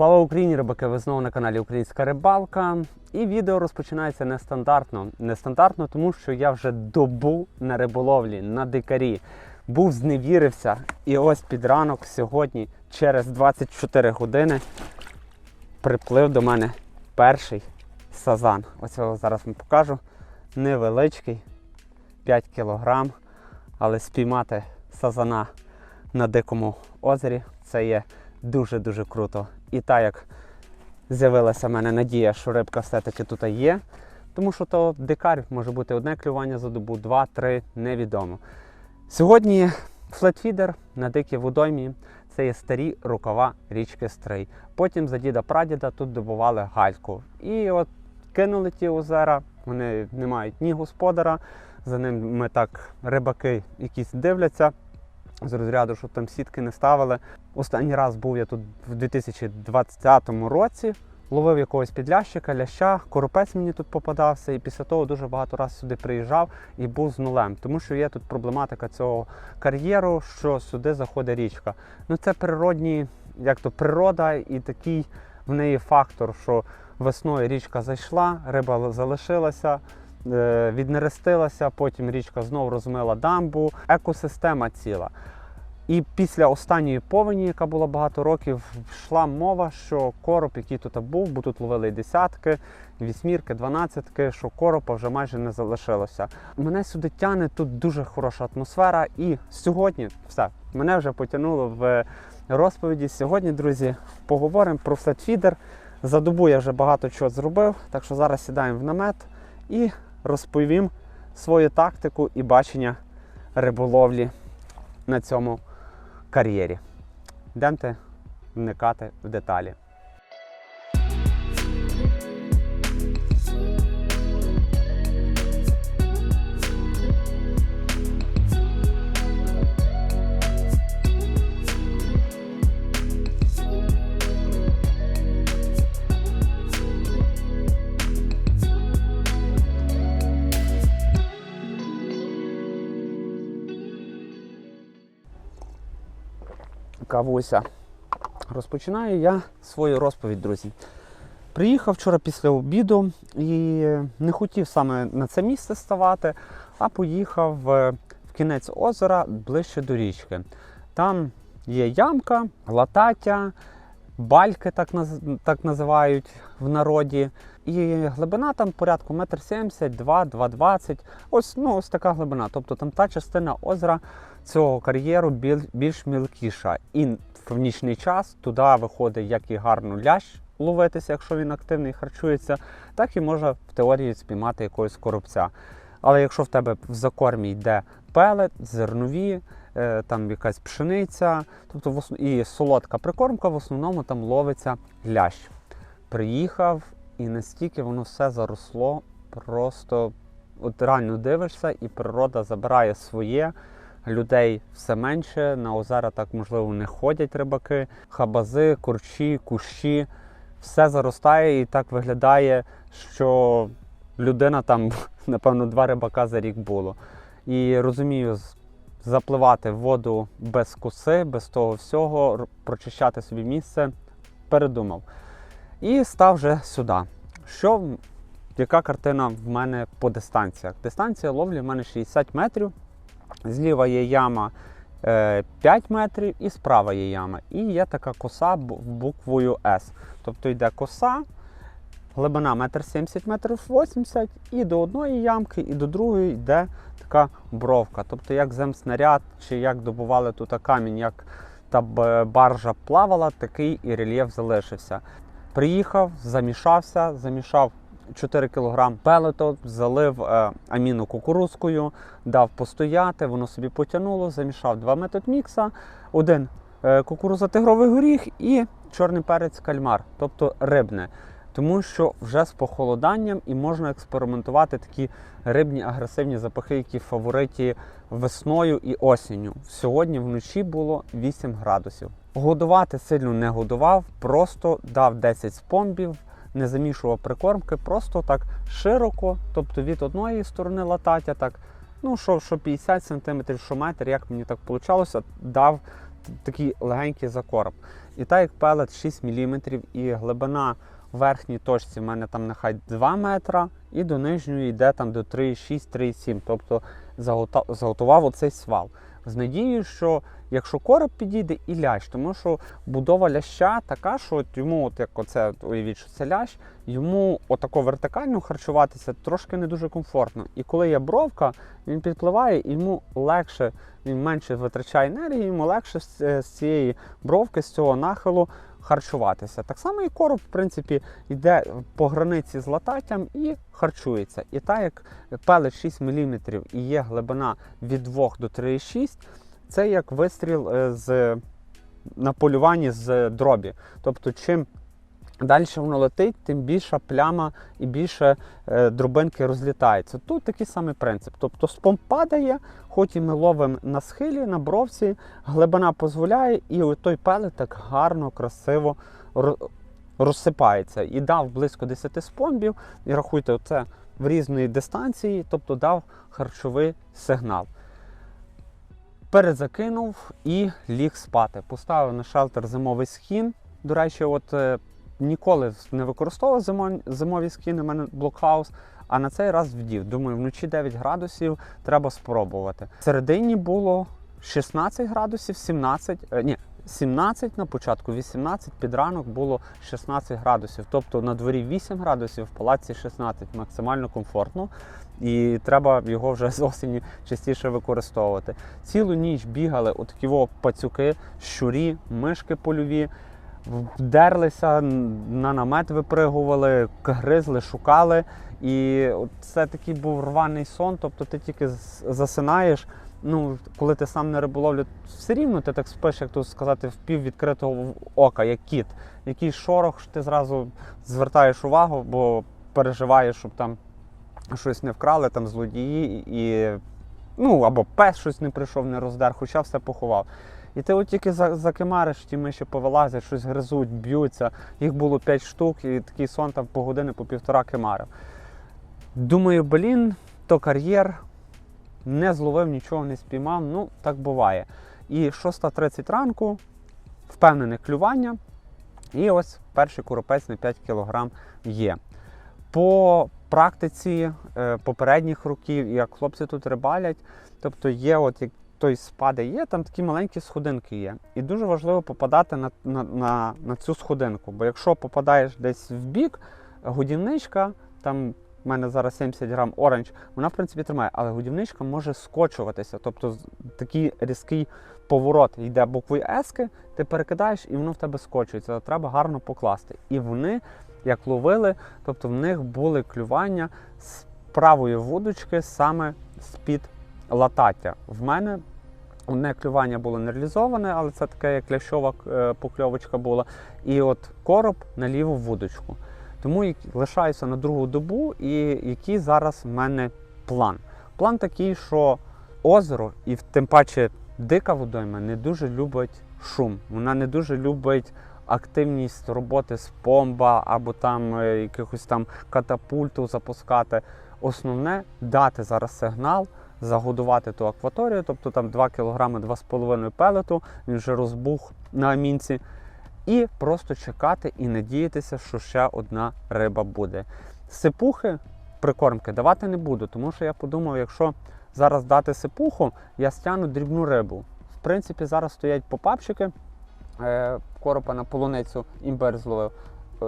Слава Україні, рибаки! Ви знову на каналі Українська Рибалка. І відео розпочинається нестандартно. Нестандартно, тому що я вже добу на риболовлі, на дикарі. Був зневірився. І ось під ранок сьогодні, через 24 години, приплив до мене перший сазан. Ось його зараз вам покажу. Невеличкий, 5 кілограм, але спіймати сазана на дикому озері це є дуже-дуже круто. І так як з'явилася в мене надія, що рибка все-таки тут є, тому що то дикар може бути одне клювання за добу, два, три, невідомо. Сьогодні флетфідер на дикій водоймі це є старі рукава річки Стрий. Потім за діда прадіда тут добували гальку. І от кинули ті озера, вони не мають ні господара, за ними так рибаки якісь дивляться з розряду, щоб там сітки не ставили. Останній раз був я тут в 2020 році. Ловив якогось підлящика, ляща, коропець мені тут попадався, і після того дуже багато разів сюди приїжджав і був з нулем. Тому що є тут проблематика цього кар'єру, що сюди заходить річка. Ну це природні, як то природа, і такий в неї фактор, що весною річка зайшла, риба залишилася, віднерестилася, потім річка знову розмила дамбу, екосистема ціла. І після останньої повені, яка була багато років, йшла мова, що короб, який тут був, бо тут ловили і десятки, вісьмірки, дванадцятки, що коропа вже майже не залишилося. Мене сюди тягне, тут дуже хороша атмосфера. І сьогодні все, мене вже потягнуло в розповіді. Сьогодні, друзі, поговоримо про флетфідер. За добу я вже багато чого зробив, так що зараз сідаємо в намет і розповім свою тактику і бачення риболовлі на цьому кар'єрі. Йдемте вникати в деталі. Кавуся. Розпочинаю я свою розповідь, друзі. Приїхав вчора після обіду і не хотів саме на це місце ставати, а поїхав е, в кінець озера ближче до річки. Там є ямка, латаття, бальки, так, наз- так називають в народі. І глибина там порядку 1,70 м, 2, 2,20 Ось, ну, ось така глибина. Тобто там та частина озера цього кар'єру біль- більш мілкіша. І в нічний час туди виходить як і гарно лящ ловитися, якщо він активний харчується, так і може в теорії спіймати якогось коробця. Але якщо в тебе в закормі йде пелет, зернові, там якась пшениця, тобто і солодка прикормка, в основному там ловиться лящ. Приїхав і настільки воно все заросло, просто от реально дивишся, і природа забирає своє. Людей все менше, на озера так можливо не ходять рибаки, хабази, корчі, кущі. Все заростає і так виглядає, що людина там, напевно, два рибака за рік було. І розумію, запливати в воду без коси, без того всього, прочищати собі місце, передумав. І став вже сюди. Що, яка картина в мене по дистанціях? Дистанція ловлі в мене 60 метрів. Зліва є яма е, 5 метрів і справа є яма. І є така коса буквою С. Тобто йде коса, глибина 1,70 метрів 80 і до одної ямки, і до другої йде така бровка. Тобто як земснаряд, чи як добували тут камінь, як та баржа плавала, такий і рельєф залишився. Приїхав, замішався, замішав 4 кг пелету, залив е, аміну кукурузкою, дав постояти, воно собі потягнуло, замішав два метод мікса, один е, кукурузо-тигровий горіх і чорний перець кальмар, тобто рибне. Тому що вже з похолоданням і можна експериментувати такі рибні агресивні запахи, які фавориті весною і осінню. Сьогодні вночі було 8 градусів. Годувати сильно не годував, просто дав 10 спомбів, не замішував прикормки, просто так широко, тобто від одної сторони латаття, так, ну що, що 50 см, що метр, як мені так вийшло, дав такий легенький закороб. І так як пелет 6 мм і глибина в верхній точці в мене там нехай 2 метра, і до нижньої йде там до 3,6-3,7. Тобто заготував оцей свал. З надією, що якщо короб підійде і лящ, тому що будова ляща така, що от йому, от як оце, уявіть, що це лящ, йому отако вертикально харчуватися трошки не дуже комфортно. І коли є бровка, він підпливає, і йому легше, він менше витрачає енергії, йому легше е, з цієї бровки, з цього нахилу харчуватися. Так само і короб, в принципі, йде по границі з лататтям і харчується. І так як пелет 6 мм і є глибина від 2 до 3,6, це як вистріл е, з, на полюванні з дробі. Тобто, чим далі воно летить, тим більша пляма і більше е, дробинки розлітаються. Тут такий самий принцип. Тобто спом падає, хоч і ми ловимо на схилі, на бровці, глибина дозволяє, і той пелет так гарно, красиво розсипається. І дав близько 10 спомбів, і рахуйте, це в різної дистанції, тобто дав харчовий сигнал. Перезакинув і ліг спати. Поставив на шелтер зимовий схін. До речі, от е, ніколи не використовував зимо- зимові скіни, у мене блокхаус, а на цей раз вдів. Думаю, вночі 9 градусів треба спробувати. В середині було 16 градусів, 17, е, ні, 17 на початку, 18, під ранок було 16 градусів. Тобто на дворі 8 градусів, в палаці 16, максимально комфортно. І треба його вже з осені частіше використовувати. Цілу ніч бігали отакі пацюки, щурі, мишки польові, вдерлися, на намет випригували, гризли, шукали. І це такий був рваний сон. Тобто ти тільки засинаєш. Ну, коли ти сам на риболовлю, все рівно ти так спиш, як то сказати, в пів відкритого ока, як кіт. Який шорох, ти зразу звертаєш увагу, бо переживаєш, щоб там щось не вкрали, там злодії, і ну або пес щось не прийшов, не роздер, хоча все поховав. І ти от тільки закимариш, ті миші повилазять, щось гризуть, б'ються. Їх було 5 штук, і такий сон там по години, по півтора кимарив. Думаю, блін, то кар'єр. Не зловив, нічого не спіймав. Ну, так буває. І 6.30 ранку, впевнене клювання. І ось перший коропець на 5 кг є. По практиці е, попередніх років, як хлопці тут рибалять, тобто є, от той спаде є, там такі маленькі сходинки є. І дуже важливо попадати на, на, на, на цю сходинку. Бо якщо попадаєш десь в бік, годівничка, там в мене зараз 70 грам оранж, вона в принципі тримає, але годівничка може скочуватися. Тобто такий різкий поворот йде буквою ески, ти перекидаєш і воно в тебе скочується. Треба гарно покласти. І вони, як ловили, тобто в них були клювання з правої вудочки саме з-під латаття. В мене одне клювання було не реалізоване, але це таке як лящова е, покльовочка була. І от короб на ліву вудочку. Тому лишаюся на другу добу, і який зараз в мене план. План такий, що озеро, і тим паче дика водойма, не дуже любить шум. Вона не дуже любить активність роботи з помба або там е, якихось там катапульту запускати. Основне дати зараз сигнал, загодувати ту акваторію, тобто там 2 кг 2,5 пелету, він вже розбух на амінці. І просто чекати і надіятися, що ще одна риба буде. Сипухи, прикормки давати не буду, тому що я подумав, якщо зараз дати сипуху, я стягну дрібну рибу. В принципі, зараз стоять попапчики, е, коропа на полуницю імбир зловив.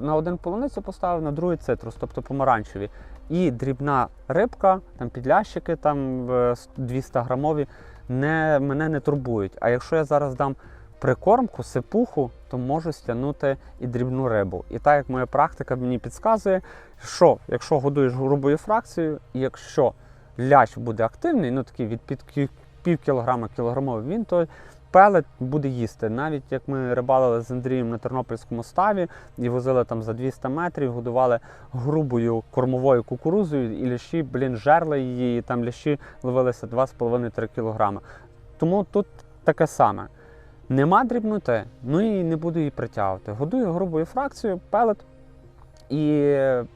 На один полуницю поставив, на другий цитрус, тобто помаранчеві. І дрібна рибка, там підлящики там е, 200 грамові, не, мене не турбують. А якщо я зараз дам прикормку, сипуху, то можу стягнути і дрібну рибу. І так як моя практика мені підказує, що якщо годуєш грубою фракцією, якщо лящ буде активний, ну такий від пів кілограма кілограмовий, він то пелет буде їсти. Навіть як ми рибалили з Андрієм на Тернопільському ставі і возили там за 200 метрів, годували грубою кормовою кукурузою, і лящі, блін, жерли її, і там лящі ловилися 2,5-3 кілограми. Тому тут таке саме. Нема дрібноти, ну і не буду її притягувати. Годую грубою фракцією, пелет, і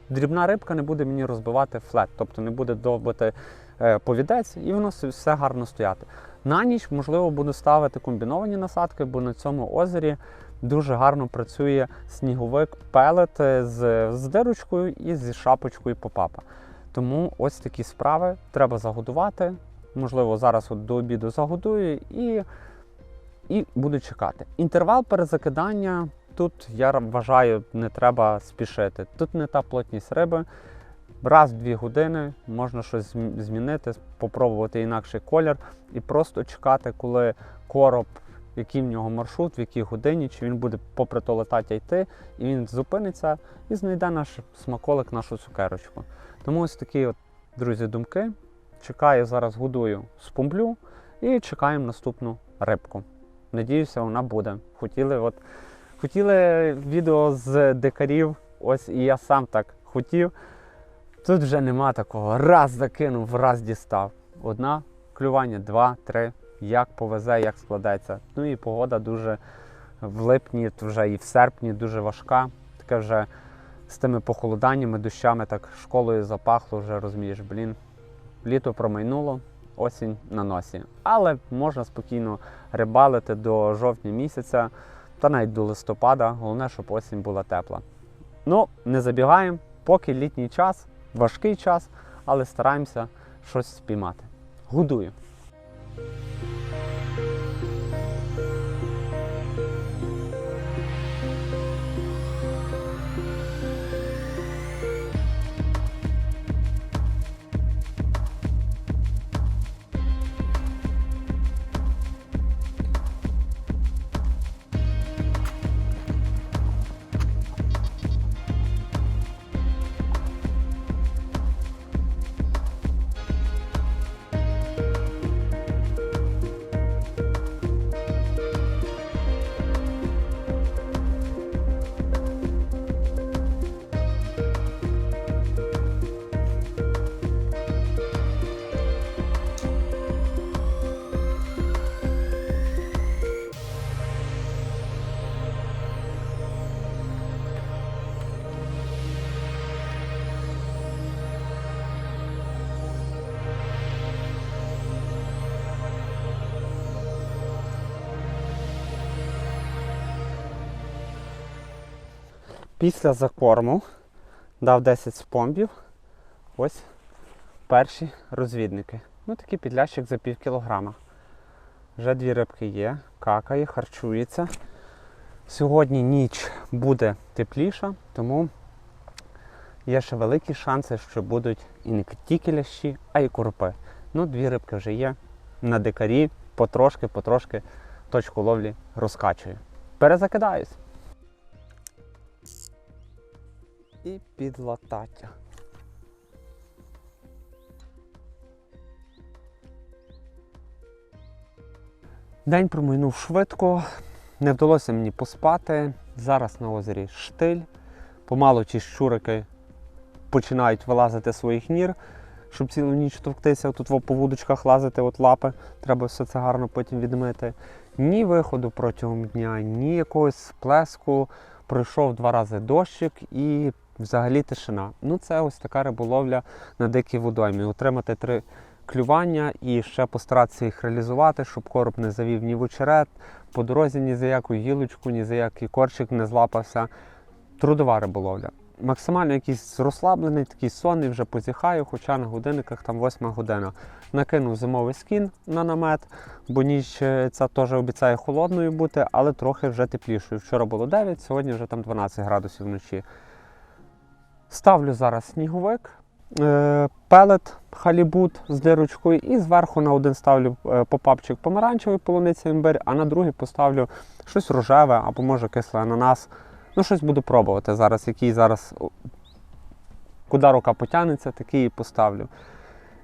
дрібна рибка не буде мені розбивати флет, тобто не буде довбити е, повідець, і воно все гарно стояти. На ніч, можливо, буду ставити комбіновані насадки, бо на цьому озері дуже гарно працює сніговик пелет е, з, з дирочкою і зі шапочкою попапа. Тому ось такі справи треба загодувати. Можливо, зараз от до обіду загодую і, і буду чекати. Інтервал перезакидання тут я вважаю, не треба спішити. Тут не та плотність риби. Раз в дві години можна щось змінити, попробувати інакший колір і просто чекати, коли короб, який в нього маршрут, в якій годині, чи він буде попри то летати йти, і він зупиниться і знайде наш смаколик, нашу цукерочку. Тому ось такі, от, друзі, думки. Чекаю зараз, годую спомблю і чекаємо наступну рибку. Надіюся, вона буде. Хотіли, от, хотіли відео з дикарів, ось і я сам так хотів. Тут вже нема такого. Раз закинув, раз дістав. Одна клювання, два, три. Як повезе, як складеться. Ну і погода дуже в липні, вже і в серпні дуже важка. Таке вже з тими похолоданнями, дощами, так школою запахло, вже розумієш, блін. Літо промайнуло, осінь на носі. Але можна спокійно рибалити до жовтня місяця та навіть до листопада. Головне, щоб осінь була тепла. Ну, не забігаємо, поки літній час, важкий час, але стараємося щось спіймати. Годую. Після закорму дав 10 спомбів. Ось перші розвідники. Ну такий підлящик за пів кілограма. Вже дві рибки є, какає, харчується. Сьогодні ніч буде тепліша, тому є ще великі шанси, що будуть і не тільки лящі, а й коропи. Ну, дві рибки вже є. На дикарі потрошки, потрошки точку ловлі розкачую. Перезакидаюсь. І під латаття. День промайнув швидко, не вдалося мені поспати. Зараз на озері штиль. Помалу ті щурики починають вилазити своїх нір, щоб цілу ніч товктися, тут по вудочках лазити, от лапи. Треба все це гарно потім відмити. Ні виходу протягом дня, ні якогось сплеску. Пройшов два рази дощик і взагалі тишина. Ну, це ось така риболовля на дикій водоймі. Отримати три клювання і ще постаратися їх реалізувати, щоб короб не завів ні в очерет, по дорозі ні за яку гілочку, ні за який корчик не злапався. Трудова риболовля. Максимально якийсь розслаблений, такий сонний, вже позіхаю, хоча на годинниках там 8 година. Накинув зимовий скін на намет, бо ніч е, ця теж обіцяє холодною бути, але трохи вже теплішою. Вчора було 9, сьогодні вже там 12 градусів вночі. Ставлю зараз сніговик, е, пелет, халібут з дирочкою, і зверху на один ставлю е, попапчик помаранчевий полуниця імбир, а на другий поставлю щось рожеве або може кислий ананас. Ну, щось буду пробувати зараз, який зараз куди рука потягнеться, такий і поставлю.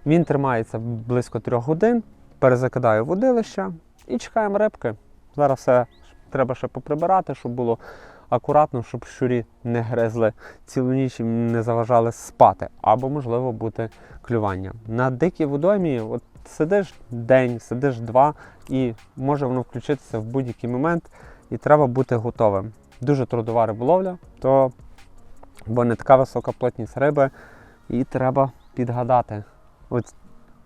Він тримається близько трьох годин, перезакидаю водилище і чекаємо рибки. Зараз все треба ще поприбирати, щоб було акуратно, щоб щурі не гризли цілу ніч і не заважали спати, або, можливо, бути клювання. На дикій водоймі от сидиш день, сидиш два, і може воно включитися в будь-який момент, і треба бути готовим. Дуже трудова риболовля, то бо не така висока плотність риби, і треба підгадати. От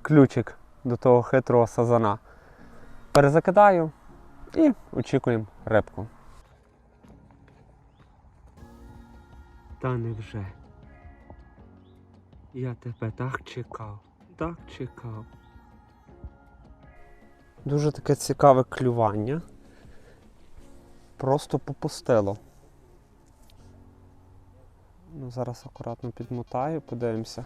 ключик до того хитрого сазана. Перезакидаю і очікуємо рибку. Та невже. Я тебе так чекав, так чекав. Дуже таке цікаве клювання. Просто попустило. Ну, зараз акуратно підмотаю, подивимося.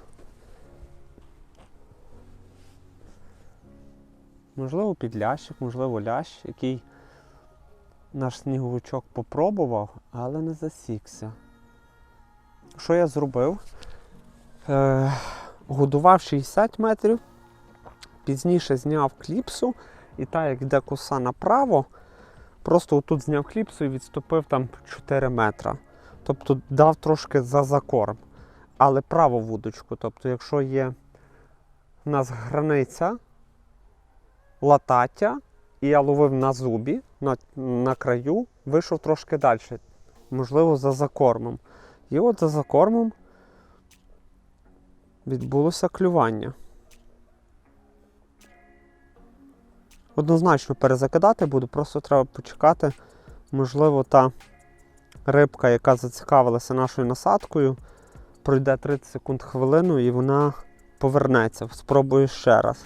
Можливо, підлящик, можливо, лящ, який наш сніговичок попробував, але не засікся. Що я зробив? Е, годував 60 метрів, пізніше зняв кліпсу, і так як йде коса направо, просто отут зняв кліпсу і відступив там 4 метра. Тобто дав трошки за закорм. Але праву вудочку. Тобто, якщо є у нас границя латаття, і я ловив на зубі, на, на краю, вийшов трошки далі. Можливо, за закормом. І от за закормом відбулося клювання. Однозначно перезакидати буду, просто треба почекати. Можливо, та рибка, яка зацікавилася нашою насадкою, пройде 30 секунд хвилину і вона повернеться. Спробую ще раз.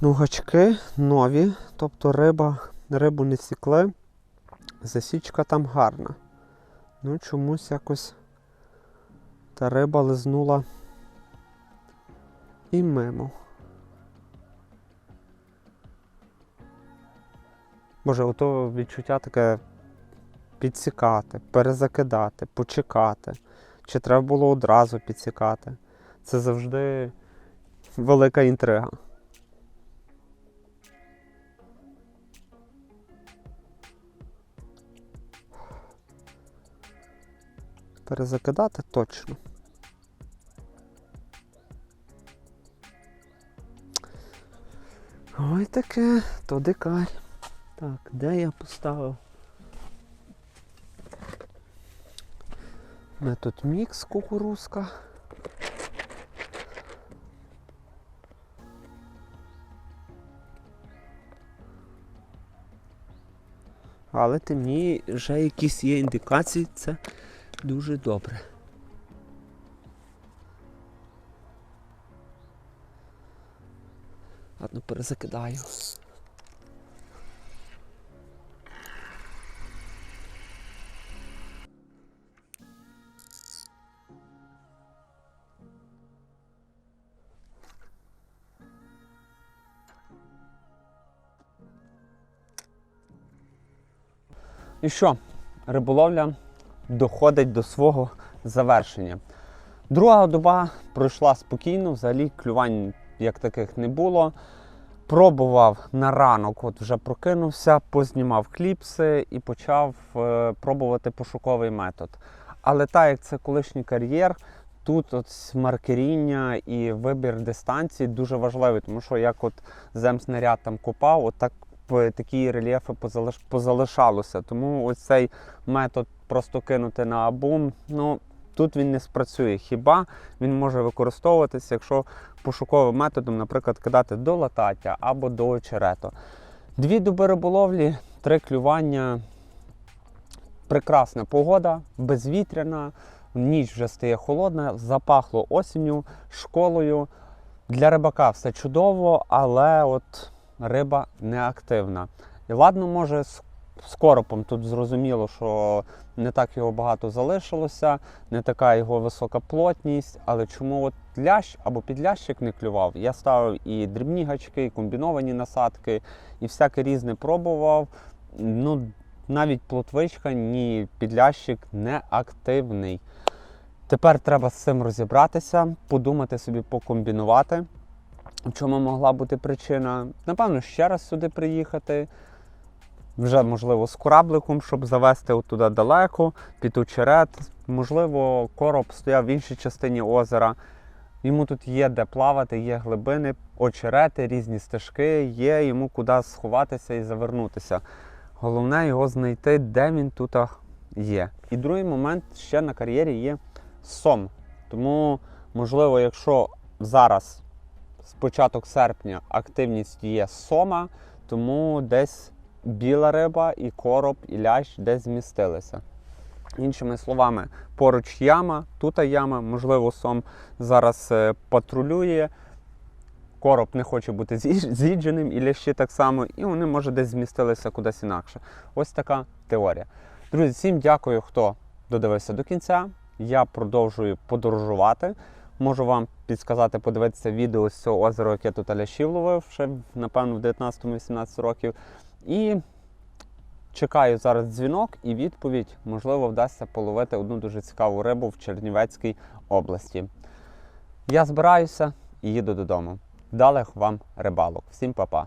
Ну, гачки нові, тобто риба, рибу не сікли. Засічка там гарна. Ну, чомусь якось та риба лизнула і мимо. Боже, ото відчуття таке підсікати, перезакидати, почекати. Чи треба було одразу підсікати. Це завжди велика інтрига. Перезакидати точно. Ой таке, то дикарь. Так, де я поставив? У мене тут мікс кукурузка. Але темніє, вже якісь є індикації, це дуже добре. Ладно, перезакидаю. І що, риболовля доходить до свого завершення. Друга доба пройшла спокійно, взагалі клювань як таких не було. Пробував на ранок, от вже прокинувся, познімав кліпси і почав е, пробувати пошуковий метод. Але так як це колишній кар'єр, тут от маркеріння і вибір дистанції дуже важливий, тому що як от земснаряд там копав, от так такі рельєфи позалиш- позалишалося. Тому ось цей метод просто кинути на абум, ну тут він не спрацює. Хіба він може використовуватися, якщо пошуковим методом, наприклад, кидати до латаття або до очерету. Дві доби риболовлі, три клювання. Прекрасна погода, безвітряна, ніч вже стає холодна, запахло осінню, школою. Для рибака все чудово, але от риба неактивна. І ладно, може, з, коропом тут зрозуміло, що не так його багато залишилося, не така його висока плотність. Але чому от лящ або підлящик не клював? Я ставив і дрібні гачки, і комбіновані насадки, і всяке різне пробував. Ну, навіть плотвичка, ні підлящик не активний. Тепер треба з цим розібратися, подумати собі, покомбінувати. В чому могла бути причина? Напевно, ще раз сюди приїхати. Вже, можливо, з корабликом, щоб завести туди далеко, під очерет. Можливо, короб стояв в іншій частині озера. Йому тут є де плавати, є глибини, очерети, різні стежки, є йому куди сховатися і завернутися. Головне його знайти, де він тут є. І другий момент ще на кар'єрі є сом. Тому, можливо, якщо зараз з початок серпня активність є сома, тому десь біла риба і короб, і лящ десь змістилися. Іншими словами, поруч яма, тут яма, можливо, сом зараз е, патрулює. Короб не хоче бути з'їдженим, і лящі так само, і вони, може, десь змістилися кудись інакше. Ось така теорія. Друзі, всім дякую, хто додивився до кінця. Я продовжую подорожувати. Можу вам підсказати, подивитися відео з цього озера, яке тут Аляшів ловив ще, напевно, в 19-18 років. І чекаю зараз дзвінок і відповідь. Можливо, вдасться половити одну дуже цікаву рибу в Чернівецькій області. Я збираюся і їду додому. Вдалих вам рибалок. Всім па-па!